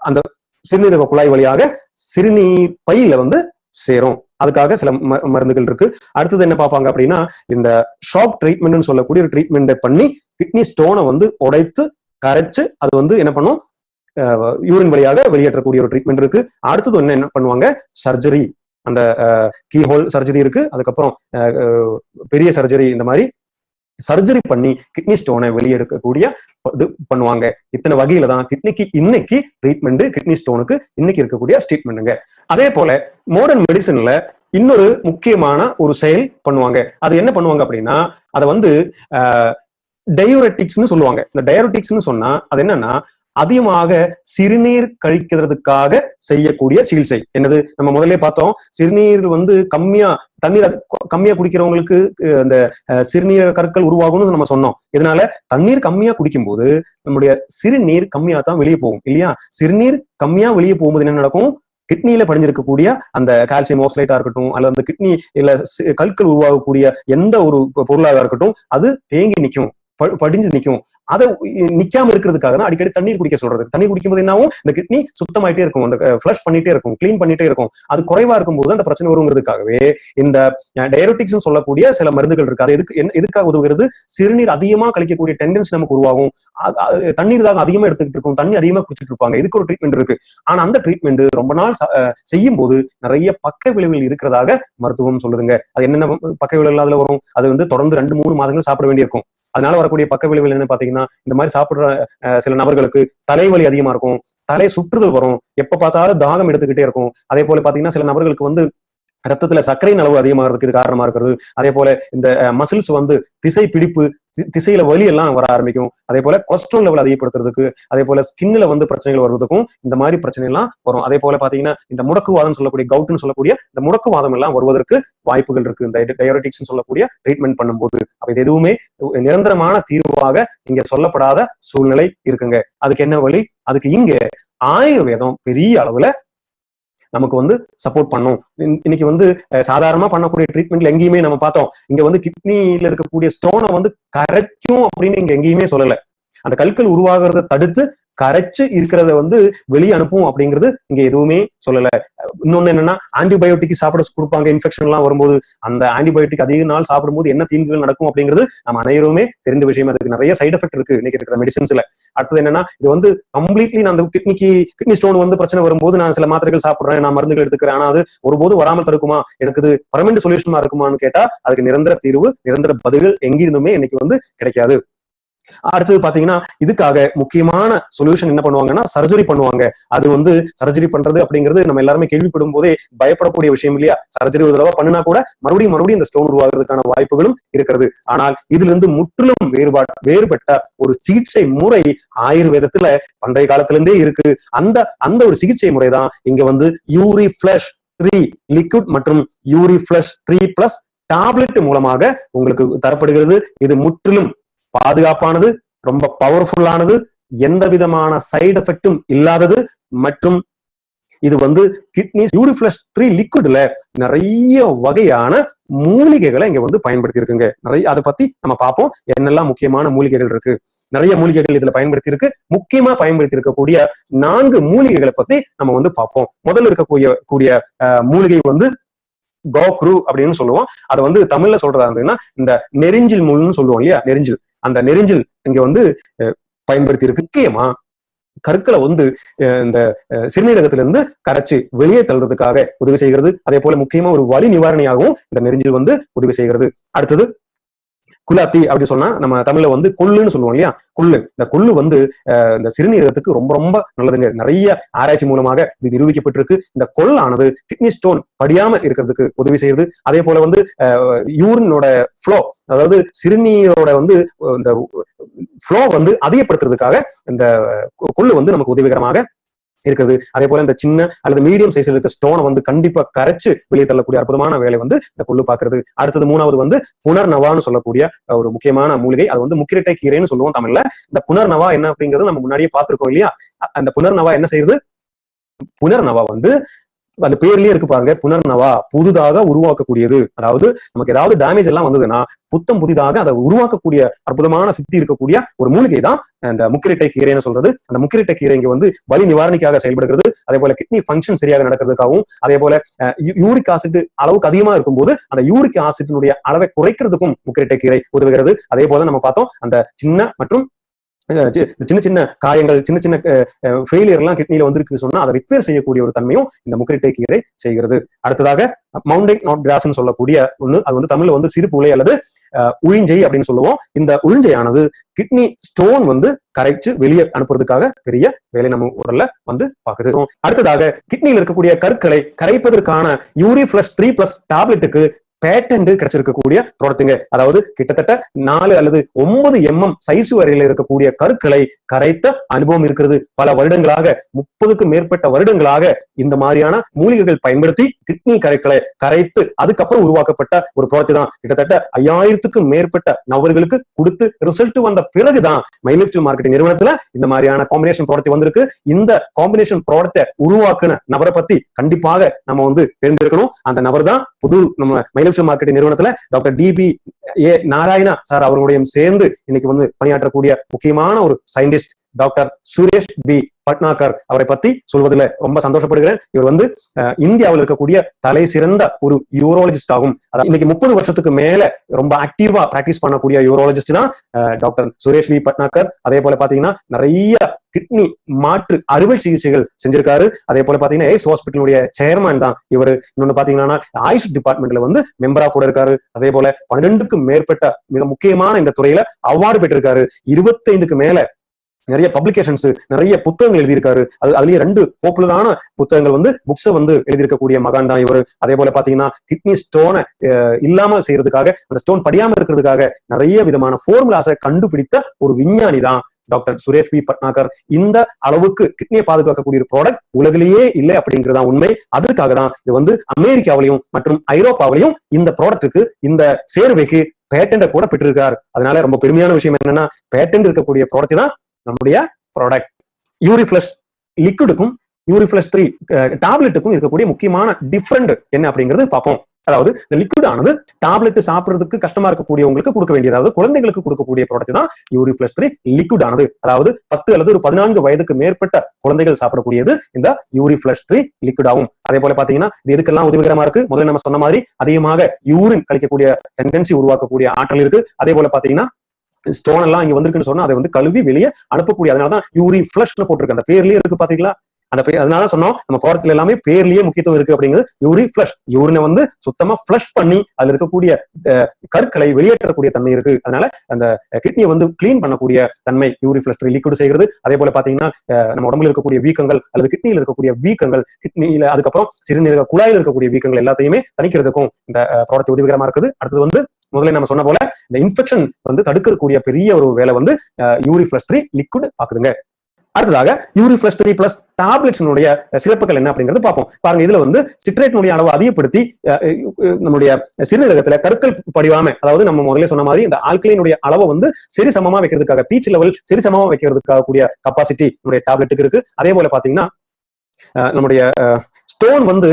அந்த சிறுநீரக குழாய் வழியாக சிறுநீர் பையில வந்து சேரும். அதுக்காக சில ம- மருந்துகள் இருக்கு. அடுத்தது என்ன பார்ப்பாங்க அப்படின்னா இந்த ஷாக் ட்ரீட்மெண்ட்னு சொல்லக்கூடிய ஒரு ட்ரீட்மெண்ட் பண்ணி கிட்னி ஸ்டோனை வந்து உடைத்து கரைச்சு அது வந்து என்ன பண்ணும்? யூரின் வழியாக வெளியேற்றக்கூடிய ஒரு ட்ரீட்மெண்ட் இருக்கு. அடுத்தது என்ன என்ன பண்ணுவாங்க? சர்ஜரி அந்த கீஹோல் சர்ஜரி இருக்கு. அதுக்கப்புறம் பெரிய சர்ஜரி இந்த மாதிரி. சர்ஜரி பண்ணி கிட்னி ஸ்டோனை வெளியெடுக்கக்கூடிய இது பண்ணுவாங்க. இத்தனை வகையில தான் கிட்னிக்கு இன்னைக்கு ட்ரீட்மெண்ட் கிட்னி ஸ்டோனுக்கு இன்னைக்கு இருக்கக்கூடிய ட்ரீட்மெண்ட்டுங்க அதே போல மாடர்ன் மெடிசன்ல இன்னொரு முக்கியமான ஒரு செயல் பண்ணுவாங்க. அது என்ன பண்ணுவாங்க அப்படின்னா அதை வந்து டயோரெட்டிக்ஸ்னு சொல்லுவாங்க. இந்த டயோரெட்டிக்ஸ்னு சொன்னா அது என்னன்னா அதிகமாக சிறுநீர் கழிக்கிறதுக்காக செய்யக்கூடிய சிகிச்சை. என்னது? நம்ம முதல்ல பார்த்தோம் சிறுநீர் வந்து கம்மியா தண்ணீர் அது கம்மியா குடிக்கிறவங்களுக்கு அந்த சிறுநீர் கற்கள் உருவாகும்னு நம்ம சொன்னோம். இதனால தண்ணீர் கம்மியா குடிக்கும்போது நம்முடைய சிறுநீர் கம்மியா தான் வெளியே போகும் இல்லையா? சிறுநீர் கம்மியா வெளியே போகும்போது என்ன நடக்கும்? கிட்னியில படிஞ்சிருக்கக்கூடிய அந்த கால்சியம் ஆக்சலைட்டா இருக்கட்டும் அல்லது அந்த கிட்னி இல்ல கற்கள் உருவாகக்கூடிய எந்த ஒரு பொ- பொருளாக இருக்கட்டும் அது தேங்கி நிற்கும் படிஞ்சு நிக்கும். அதை நிக்காம இருக்கிறதுக்காக தான் அடிக்கடி தண்ணீர் குடிக்க சொல்றது. தண்ணீர் குடிக்கும்போது என்னாவும் இந்த கிட்னி சுத்தமாயிட்டே இருக்கும். அந்த ஃபிளஷ் பண்ணிட்டே இருக்கும். கிளீன் பண்ணிட்டே இருக்கும். அது குறைவா இருக்கும்போது அந்த பிரச்சனை வருங்கிறதுக்காகவே இந்த டயபெட்டிக்ஸ் சொல்லக்கூடிய சில மருந்துகள் இருக்கு. அது எதுக்கு என்ன- எதுக்காக உதவுகிறது? சிறுநீர் அதிகமா கழிக்கக்கூடிய டெண்டன்சி நமக்கு உருவாகும். தண்ணீர் தான் அதிகமா எடுத்துக்கிட்டு இருக்கும். தண்ணி அதிகமா குடிச்சிட்டு இருப்பாங்க. இதுக்கு ஒரு ட்ரீட்மெண்ட் இருக்கு. ஆனா அந்த ட்ரீட்மெண்ட் ரொம்ப நாள் செய்யும் போது நிறைய பக்க விளைவுகள் இருக்கிறதாக மருத்துவம் சொல்லுதுங்க. அது என்னென்ன பக்க விளைவுகள் அதுல வரும். அது வந்து தொடர்ந்து ரெண்டு மூணு மாதங்கள் சாப்பிட வேண்டியிருக்கும். அதனால வரக்கூடிய பக்க விளைவுகள் என்ன பாத்தீங்கன்னா இந்த மாதிரி சாப்பிடுற அஹ், சில நபர்களுக்கு தலைவலி அதிகமா இருக்கும். தலை சுற்றுதல் வரும். எப்ப பார்த்தாலும் தாகம் எடுத்துக்கிட்டே இருக்கும். அதே போல பாத்தீங்கன்னா சில நபர்களுக்கு வந்து ரத்தத்துல சர்க்கரையின் அளவு அதிகமாகிறதுக்கு இது காரணமா இருக்கிறது. அதே போல இந்த மசில்ஸ் வந்து திசை பிடிப்பு தி- திசையில வலி எல்லாம் வர ஆரம்பிக்கும். அதே போல கொலஸ்ட்ரால் லெவல் அதிகப்படுத்துறதுக்கு அதே போல ஸ்கின்ல வந்து பிரச்சனைகள் வருவதற்கும் இந்த மாதிரி பிரச்சனை எல்லாம் வரும். அதே போல பாத்தீங்கன்னா இந்த முடக்குவாதம் சொல்லக்கூடிய கவுட்னு சொல்லக்கூடிய இந்த முடக்குவாதம் எல்லாம் வருவதற்கு வாய்ப்புகள் இருக்கு. இந்த டயரோட்டிக்ஸ் சொல்லக்கூடிய ட்ரீட்மெண்ட் பண்ணும்போது. அப்ப இது எதுவுமே நிரந்தரமான தீர்வாக இங்க சொல்லப்படாத சூழ்நிலை இருக்குங்க. அதுக்கு என்ன வழி? அதுக்கு இங்க ஆயுர்வேதம் பெரிய அளவுல நமக்கு வந்து சப்போர்ட் பண்ணும். இன்னைக்கு வந்து சாதாரணமா பண்ணக்கூடிய ட்ரீட்மெண்ட்ல எங்கேயுமே நம்ம பார்த்தோம். இங்க வந்து கிட்னியில இருக்கக்கூடிய ஸ்டோனை வந்து கரைக்கும் அப்படின்னு இங்க எங்கேயுமே சொல்லல. அந்த கற்கள் உருவாகிறத தடுத்து கரைச்சு இருக்கிறத வந்து வெளியே அனுப்பும் அப்படிங்கிறது இங்க எதுவுமே சொல்லல. இன்னொன்னு என்னன்னா ஆன்டிபயோட்டிக் சாப்பிட கொடுப்பாங்க. இன்ஃபெக்ஷன் எல்லாம் வரும்போது அந்த ஆன்டிபயோட்டிக் அதிக நாள் சாப்பிடும்போது என்ன தீங்குகள் நடக்கும் அப்படிங்கிறது நம்ம அனைவருமே தெரிந்த விஷயம். அதுக்கு நிறைய சைடு எஃபெக்ட் இருக்கு. இன்னைக்கு இருக்கிற மெடிசன்ஸ்ல அடுத்தது என்னன்னா இது வந்து கம்ப்ளீட்லி நான் அந்த கிட்னிக்கு கிட்னி ஸ்டோன் வந்து பிரச்சனை வரும்போது நான் சில மாத்திரைகள் சாப்பிடுறேன் நான் மருந்துகள் எடுத்துக்கிறேன். ஆனா அது ஒருபோது வராமல் தடுக்குமா? எனக்கு இது பர்மனெண்ட் சொல்யூஷனா இருக்குமான்னு கேட்டா அதுக்கு நிரந்தர தீர்வு நிரந்தர பதில்கள் எங்கிருந்துமே இன்னைக்கு வந்து கிடைக்காது. அடுத்தது பாத்தீங்கன்னா இதுக்காக முக்கியமான சொல்யூஷன் என்ன பண்ணுவாங்கன்னா சர்ஜரி பண்ணுவாங்க. அது வந்து சர்ஜரி பண்றது அப்படிங்கிறது நம்ம எல்லாருமே கேள்விப்படும் போதே பயப்படக்கூடிய விஷயம் இல்லையா? சர்ஜரி ஒரு தடவை பண்ணினா கூட மறுபடியும் மறுபடியும் இந்த ஸ்டோன் உருவாகிறதுக்கான வாய்ப்புகளும் இருக்கிறது. ஆனால் இதுல இருந்து முற்றிலும் வேறுபாடு வேறுபட்ட ஒரு சிகிச்சை முறை ஆயுர்வேதத்துல பண்டைய காலத்துல இருந்தே இருக்கு. அந்த அந்த ஒரு சிகிச்சை முறை தான் இங்க வந்து யூரி பிளஷ் த்ரீ லிக்விட் மற்றும் Uri flush three plus tablet மூலமாக உங்களுக்கு தரப்படுகிறது. இது முற்றிலும் பாதுகாப்பானது ரொம்ப பவர்ஃபுல்லானது எந்த விதமான சைடு எஃபெக்டும் இல்லாதது மற்றும் இது வந்து கிட்னி யூரிஃபிளஸ் த்ரீ லிக்விட்ல நிறைய வகையான மூலிகைகளை இங்க வந்து பயன்படுத்தி இருக்குங்க நிறைய அதை பத்தி நம்ம பார்ப்போம். என்னெல்லாம் முக்கியமான மூலிகைகள் இருக்கு? நிறைய மூலிகைகள் இதுல பயன்படுத்தி இருக்கு முக்கியமா பயன்படுத்தி இருக்கக்கூடிய நான்கு மூலிகைகளை பத்தி நம்ம வந்து பார்ப்போம். முதல்ல இருக்கக்கூடிய கூடிய மூலிகை வந்து கோக்ரு அப்படின்னு சொல்லுவோம். அதை வந்து தமிழ்ல சொல்றதா இருந்ததுன்னா இந்த நெரிஞ்சில் முள்னு சொல்லுவோம் இல்லையா? நெரிஞ்சில். அந்த நெரிஞ்சில் இங்க வந்து அஹ், பயன்படுத்தி இருக்கு முக்கியமா கற்களை வந்து இந்த சிறுநீரகத்திலிருந்து கரைச்சு வெளியே தள்ளுறதுக்காக உதவி செய்கிறது. அதே போல முக்கியமா ஒரு வலி நிவாரணியாகவும் இந்த நெரிஞ்சில் வந்து உதவி செய்கிறது. அடுத்தது குலாத்தி அப்படி சொன்னா நம்ம தமிழ்ல வந்து கொள்ளுன்னு சொல்லுவோம் இல்லையா? கொள்ளு. இந்த கொள்ளு வந்து இந்த சிறுநீரகத்துக்கு ரொம்ப ரொம்ப நல்லதுங்க. நிறைய ஆராய்ச்சி மூலமாக இது நிரூபிக்கப்பட்டிருக்கு. இந்த கொள்ளானது கிட்னி ஸ்டோன் படியாம இருக்கிறதுக்கு உதவி செய்யுது. அதே போல வந்து யூரினோட ஃப்ளோ அதாவது சிறுநீரோட வந்து இந்த ஃப்ளோ வந்து அதிகப்படுத்துறதுக்காக இந்த கொள்ளு வந்து நமக்கு உதவிகரமாக இருக்குது. அதே போல இந்த சின்ன அல்லது மீடியம் சைஸ்ல இருக்க ஸ்டோனை வந்து கண்டிப்பா கரைச்சு வெளியே தள்ளக்கூடிய அற்புதமான வேலை வந்து இந்த கொள்ளு பாக்குறது அடுத்தது மூணாவது வந்து புனர்நவான்னு சொல்லக்கூடிய ஒரு முக்கியமான மூலிகை. அது வந்து முக்கிரட்டை கீரைன்னு சொல்லுவோம் தமிழ்ல. இந்த புனர்நவா என்ன அப்படிங்கிறது நம்ம முன்னாடியே பார்த்திருக்கோம் இல்லையா? அந்த புனர்நவா என்ன செய்யுது? புனர்நவா வந்து அந்த பேர்லயே இருக்கு பாருங்க புனர்னவா புதுதாக உருவாக்கக்கூடியது. அதாவது நமக்கு ஏதாவது டேமேஜ் எல்லாம் வந்ததுன்னா புத்தம் புதிதாக அதை உருவாக்கக்கூடிய அற்புதமான சித்தி இருக்கக்கூடிய ஒரு மூலிகை தான் அந்த முக்கிரட்டை கீரைன்னு சொல்றது. அந்த முக்கிரட்டை கீரை இங்க வந்து வலி நிவாரணிக்காக செயல்படுகிறது. அதே போல கிட்னி ஃபங்க்ஷன் சரியாக நடக்கிறதுக்காகவும் அதே போல யூரிக் ஆசிட் அளவுக்கு அதிகமா இருக்கும்போது அந்த யூரிக் ஆசிட்டினுடைய அளவை குறைக்கிறதுக்கும் முக்கிரட்டை கீரை உதவுகிறது. அதே போல நம்ம பார்த்தோம் அந்த சின்ன மற்றும் சின்ன சின்ன காயங்கள் சின்ன சின்ன ஃபெயிலியர் எல்லாம் கிட்னில வந்திருக்கு சொன்னா அதை ரிப்பேர் செய்யக்கூடிய ஒரு தன்மையும் இந்த முக்கிரட்டை கீரை செய்கிறது. அடுத்ததாக மவுண்டைன் நாட் கிராஸ்ன்னு சொல்லக்கூடிய ஒண்ணு அது வந்து தமிழ்ல வந்து சிறு புலை அல்லது உழிஞ்சை அப்படின்னு சொல்லுவோம். இந்த உழிஞ்சையானது கிட்னி ஸ்டோன் வந்து கரைச்சு வெளியே அனுப்புறதுக்காக பெரிய வேலை நம்ம உடல்ல வந்து பாக்குது. அடுத்ததாக கிட்னியில் இருக்கக்கூடிய கற்களை கரைப்பதற்கான யூரி பிளஸ் த்ரீ பிளஸ் டேப்லெட்டுக்கு பேட்டன்ட் கிடைச்சிருக்கக்கூடிய ப்ராடக்ட்டுங்க அதாவது கிட்டத்தட்ட நாலு அல்லது ஒன்பது எம்எம் சைஸ் வரையில இருக்கக்கூடிய கற்களை கரைத்த அனுபவம் இருக்கிறது. பல வருடங்களாக முப்பதுக்கும் மேற்பட்ட வருடங்களாக இந்த மாதிரியான மூலிகைகள் பயன்படுத்தி கிட்னி கரைக்களை கரைத்து அதுக்கப்புறம் உருவாக்கப்பட்ட ஒரு ப்ராடக்ட் தான். கிட்டத்தட்ட ஐயாயிரத்துக்கும் மேற்பட்ட நபர்களுக்கு கொடுத்து ரிசல்ட் வந்த பிறகுதான் மைலிஃப்ட் மார்க்கெட்டிங் நிறுவனத்துல இந்த மாதிரியான காம்பினேஷன் ப்ராடக்ட் வந்திருக்கு. இந்த காம்பினேஷன் ப்ராடக்ட்டை உருவாக்குன நபரை பத்தி கண்டிப்பாக நம்ம வந்து தெரிஞ்சிருக்கணும். அந்த நபர் தான் புது நம்ம மைலிஃப்ட் மார்க்கெட்டிங் நிறுவனத்துல doctor DP A Narayana sir அவர்களுடையும் சேர்ந்து இன்னைக்கு வந்து பணியாற்றக்கூடிய முக்கியமான ஒரு scientist doctor Suresh B. Bhatnagar அவரை பத்தி சொல்வதில் ரொம்ப சந்தோஷப்படுகிறேன். இவர் வந்து இந்தியாவில் இருக்கக்கூடிய தலை சிறந்த ஒரு யூரோலஜிஸ்ட் ஆகும். அதாவது இன்னைக்கு முப்பது வருஷத்துக்கு மேல ரொம்ப ஆக்டிவா பிராக்டிஸ் பண்ணக்கூடிய யூரோலஜிஸ்ட் தான் டாக்டர் சுரேஷ் வி பட்னாகர். அதே போல பாத்தீங்கன்னா நிறைய கிட்னி மாற்று அறுவை சிகிச்சைகள் செஞ்சிருக்காரு. அதே போல பாத்தீங்கன்னா ஏஸ் ஹாஸ்பிட்டலுடைய சேர்மேன் தான் இவர். இன்னொன்னு பாத்தீங்கன்னா ஆயுஷ் டிபார்ட்மெண்ட்ல வந்து மெம்பரா கூட இருக்காரு. அதே போல பன்னெண்டுக்கும் மேற்பட்ட மிக முக்கியமான இந்த துறையில அவார்டு பெற்றிருக்காரு. இருபத்தைந்துக்கு மேல நிறைய பப்ளிகேஷன்ஸ் நிறைய புத்தகங்கள் எழுதியிருக்காரு. அது அதுலயே ரெண்டு பாப்புலரான புத்தகங்கள் வந்து புக்ஸை வந்து எழுதியிருக்கக்கூடிய மகான் தான் இவர். அதே போல பாத்தீங்கன்னா கிட்னி ஸ்டோனை இல்லாம செய்யறதுக்காக அந்த ஸ்டோன் படியாம இருக்கிறதுக்காக நிறைய விதமான ஃபோர்முலாஸை கண்டுபிடித்த ஒரு விஞ்ஞானி தான் டாக்டர் சுரேஷ் பி. பட்னாகர். இந்த அளவுக்கு கிட்னியை பாதுகாக்கக்கூடிய ஒரு ப்ராடக்ட் உலகிலேயே இல்லை அப்படிங்கிறதா உண்மை. அதற்காக தான் இது வந்து அமெரிக்காவிலையும் மற்றும் ஐரோப்பாவிலையும் இந்த ப்ராடக்ட்டுக்கு இந்த சேர்வைக்கு பேட்டண்ட கூட பெற்றிருக்கார். அதனால ரொம்ப பெருமையான விஷயம் என்னன்னா பேட்டன்ட் இருக்கக்கூடிய ப்ராடக்ட் தான் நம்முடைய ப்ராடக்ட் யூரிஃபிளஸ் லிக்விடுக்கும் யூரிஃபிளஸ் த்ரீ டேப்லெட்டுக்கும் இருக்கக்கூடிய முக்கியமான டிஃப்ரெண்ட் என்ன அப்படிங்கிறது பார்ப்போம். அதாவது இந்த லிக்விட் ஆனது டாப்லெட் சாப்பிடுறதுக்கு கஷ்டமா இருக்கக்கூடியவங்களுக்கு கொடுக்க வேண்டியது. அதாவது குழந்தைகளுக்கு கொடுக்கக்கூடிய ப்ராடக்ட் தான் யூரிஃபிளஸ் த்ரீ லிக்விட் ஆனது. அதாவது பத்து அல்லது ஒரு பதினான்கு வயதுக்கு மேற்பட்ட குழந்தைகள் சாப்பிடக்கூடியது இந்த யூரிஃபிளஸ் த்ரீ லிக்விட் ஆகும். அதே போல பாத்தீங்கன்னா இது எதுக்கெல்லாம் உதவிகரமா இருக்கு? முதல்ல நம்ம சொன்ன மாதிரி அதிகமாக யூரின் கழிக்கக்கூடிய டெண்டன்சி உருவாக்கக்கூடிய ஆற்றல் இருக்கு. அதே போல பாத்தீங்கன்னா ஸ்டோன் எல்லாம் இங்க வந்திருக்குன்னு சொன்னா அதை வந்து கழுவி வெளியே அனுப்பக்கூடிய அதனாலதான் யூரி ஃபிளஷ்னு போட்டிருக்கு. அந்த பேர்லயே இருக்கு பாத்தீங்களா? அந்த பேர் அதனால சொன்னோம் நம்ம ப்ராடக்ட்ல எல்லாமே பேர்லயே முக்கியத்துவம் இருக்கு அப்படிங்கிறது யூரி ஃபிளஷ் யூரினை வந்து சுத்தமா ஃபிளஷ் பண்ணி அதுல இருக்கக்கூடிய அஹ், கற்களை வெளியேற்றக்கூடிய தன்மை இருக்கு. அதனால அந்த கிட்னியை வந்து கிளீன் பண்ணக்கூடிய தன்மை யூரி ஃபிளஷ் லிக்விட் செய்கிறது. அதே போல பாத்தீங்கன்னா நம்ம உடம்புல இருக்கக்கூடிய வீக்கங்கள் அல்லது கிட்னியில் இருக்கக்கூடிய வீக்கங்கள் கிட்னியில அதுக்கப்புறம் சிறுநீரக குழாயில் இருக்கக்கூடிய வீக்கங்கள் எல்லாத்தையுமே தணிக்கிறதுக்கும் இந்த ப்ராடக்ட் உதவிகரமா இருக்குது. அடுத்தது வந்து முதல்ல நம்ம சொன்ன போல இந்த இன்ஃபெக்ஷன் வந்து தடுக்கக்கூடிய பெரிய ஒரு வேலை வந்து யூரி ஃபிளஷ் த்ரீ லிக்விட் பாக்குதுங்க அடுத்ததாக யூரி ஃபிளஷ் த்ரீ பிளஸ் டாப்லெட்ஸினுடைய சிறப்புகள் என்ன அப்படிங்கிறது பார்ப்போம். பாருங்க இதுல வந்து சிட்ரேட்டினுடைய அளவு அதிகப்படுத்தி நம்முடைய நம்மளுடைய சிறுநீரகத்துல கற்கள் படிவாம அதாவது நம்ம முதல்ல சொன்ன மாதிரி இந்த ஆல்கலைனுடைய அளவை வந்து சரி சமமா வைக்கிறதுக்காக பீச் லெவல் சரி சமமா வைக்கிறதுக்காக கூடிய கப்பாசிட்டி நம்முடைய டேப்லெட்டுக்கு இருக்கு. அதே போல பாத்தீங்கன்னா நம்முடைய ஸ்டோன் வந்து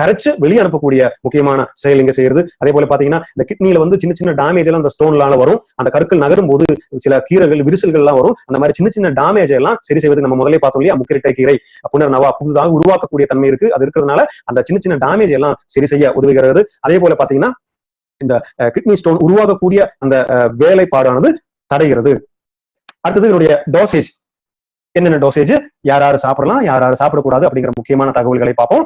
கரைச்சு வெளியே அனுப்பக்கூடிய முக்கியமான செயல் இங்க செய்யறது. அதே போல பாத்தீங்கன்னா இந்த கிட்னில வந்து சின்ன சின்ன டேமேஜ் எல்லாம் அந்த ஸ்டோன்லால வரும். அந்த கற்கள் நகரும் போது சில கீரைகள் விரிசல்கள் எல்லாம் வரும். அந்த மாதிரி சின்ன சின்ன டேமேஜ் எல்லாம் சரி செய்வது நம்ம முதல்ல பார்த்தோம் இல்லையா? முக்கிரட்டை கீரை. புனர் நவா புதுதாக உருவாக்கக்கூடிய தன்மை இருக்கு. அது இருக்கிறதுனால அந்த சின்ன சின்ன டேமேஜ் எல்லாம் சரி செய்ய உதவுகிறது. அதே போல பாத்தீங்கன்னா இந்த கிட்னி ஸ்டோன் உருவாகக்கூடிய அந்த வேலைப்பாடானது தடைகிறது. அடுத்தது இதனுடைய டோசேஜ் என்னென்ன டோசேஜ் யார் யார் சாப்பிடலாம் யார் யார் சாப்பிடக்கூடாது அப்படிங்கிற முக்கியமான தகவல்களை பார்ப்போம்.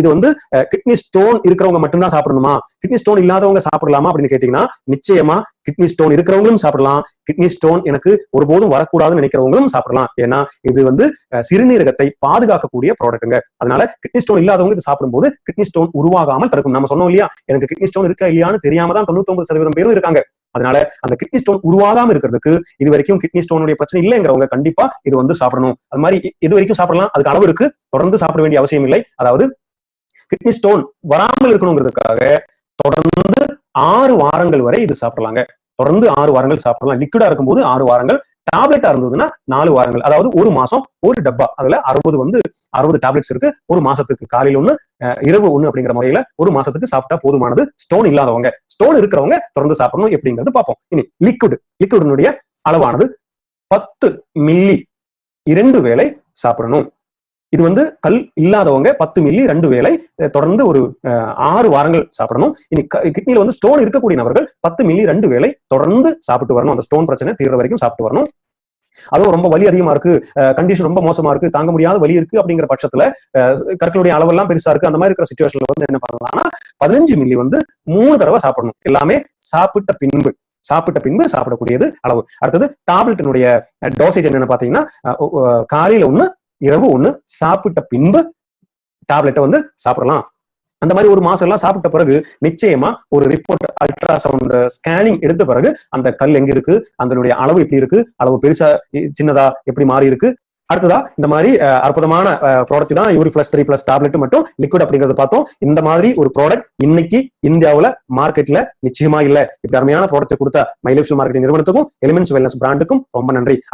இது வந்து கிட்னி ஸ்டோன் இருக்கிறவங்க மட்டும்தான் சாப்பிடணுமா? கிட்னி ஸ்டோன் இல்லாதவங்க சாப்பிடலாமா அப்படின்னு கேட்டீங்கன்னா நிச்சயமா கிட்னி ஸ்டோன் இருக்கிறவங்களும் சாப்பிடலாம். கிட்னி ஸ்டோன் எனக்கு ஒருபோதும் வரக்கூடாதுன்னு நினைக்கிறவங்களும் சாப்பிடலாம். ஏன்னா இது வந்து சிறுநீரகத்தை பாதுகாக்கக்கூடிய ப்ராடக்ட்டுங்க அதனால கிட்னி ஸ்டோன் இல்லாதவங்க இது சாப்பிடும்போது கிட்னி ஸ்டோன் உருவாகாமல் தடுக்கும். நம்ம சொன்னோம் இல்லையா? எனக்கு கிட்னி ஸ்டோன் இருக்கா இல்லையான்னு தெரியாம தான் தொண்ணூத்தி சதவீதம் பேரும் இருக்காங்க. அதனால அந்த கிட்னி ஸ்டோன் உருவாகாம இருக்கிறதுக்கு இது வரைக்கும் கிட்னி ஸ்டோனுடைய பிரச்சனை இல்லைங்கிறவங்க கண்டிப்பா இது வந்து சாப்பிடணும். அது மாதிரி இது வரைக்கும் சாப்பிடலாம். அதுக்கு அளவு இருக்கு. தொடர்ந்து சாப்பிட வேண்டிய அவசியம் இல்லை. அதாவது கிட்னி ஸ்டோன் வராமல் இருக்கணுங்கிறதுக்காக தொடர்ந்து ஆறு வாரங்கள் வரை இது சாப்பிடலாங்க. தொடர்ந்து ஆறு வாரங்கள் சாப்பிடலாம். லிக்விடா இருக்கும்போது ஆறு வாரங்கள் டேப்லெட்டா இருந்ததுன்னா நாலு வாரங்கள் அதாவது ஒரு மாசம் ஒரு டப்பா. அதுல அறுபது வந்து அறுபது டேப்லெட்ஸ் இருக்கு. ஒரு மாசத்துக்கு காலையில ஒண்ணு இரவு ஒண்ணு அப்படிங்கிற முறையில ஒரு மாசத்துக்கு சாப்பிட்டா போதுமானது ஸ்டோன் இல்லாதவங்க. ஸ்டோன் இருக்கிறவங்க தொடர்ந்து சாப்பிடணும் எப்படிங்கிறது பார்ப்போம். இனி லிக்விட் லிக்விடனுடைய அளவானது பத்து மில்லி இரண்டு வேளை சாப்பிடணும். இது வந்து கல் இல்லாதவங்க பத்து மில்லி ரெண்டு வேலை தொடர்ந்து ஒரு அஹ், ஆறு வாரங்கள் சாப்பிடணும். இனி கிட்னில வந்து ஸ்டோன் இருக்கக்கூடிய நபர்கள் பத்து மில்லி ரெண்டு வேலை தொடர்ந்து சாப்பிட்டு வரணும். அந்த ஸ்டோன் பிரச்சனை தீர்ற வரைக்கும் சாப்பிட்டு வரணும். அதுவும் ரொம்ப வலி அதிகமா இருக்கு கண்டிஷன் ரொம்ப மோசமா இருக்கு தாங்க முடியாத வலி இருக்கு அப்படிங்கிற பட்சத்துல கற்களுடைய கற்களுடைய அளவெல்லாம் பெருசா இருக்கு. அந்த மாதிரி இருக்கிற சுச்சுவேஷன்ல வந்து என்ன பண்ணலாம்னா பதினஞ்சு மில்லி வந்து மூணு தடவை சாப்பிடணும். எல்லாமே சாப்பிட்ட பின்பு சாப்பிட்ட பின்பு சாப்பிடக்கூடியது அளவு. அடுத்தது டாப்லெட்டினுடைய டோசேஜ் என்னன்னு பாத்தீங்கன்னா காலையில ஒண்ணு இரவு ஒண்ணு சாப்பிட்ட பின்பு டேப்லெட்டை வந்து சாப்பிடலாம். அந்த மாதிரி ஒரு மாசம் எல்லாம் சாப்பிட்ட பிறகு நிச்சயமா ஒரு ரிப்போர்ட் அல்ட்ராசவுண்ட் ஸ்கேனிங் எடுத்த பிறகு அந்த கல் எங்க இருக்கு அதனுடைய அளவு எப்படி இருக்கு அளவு பெருசா சின்னதா எப்படி மாறி இருக்கு. அடுத்ததா இந்த மாதிரி அற்புதமான ப்ராடக்ட் தான் Uri plus three plus tablet மட்டும் லிக்விட் அப்படிங்கறத பார்த்தோம். இந்த மாதிரி ஒரு ப்ராடக்ட் இன்னைக்கு இந்தியாவுல மார்க்கெட்ல நிச்சயமா இல்ல. இப்படி அருமையான ப்ராடக்ட் கொடுத்த மைலேஜ் மார்க்கெட்டிங் நிறுவனத்துக்கும் எலிமெண்ட்ஸ் வெல்னஸ் பிராண்டுக்கும் ரொம்ப நன்றி.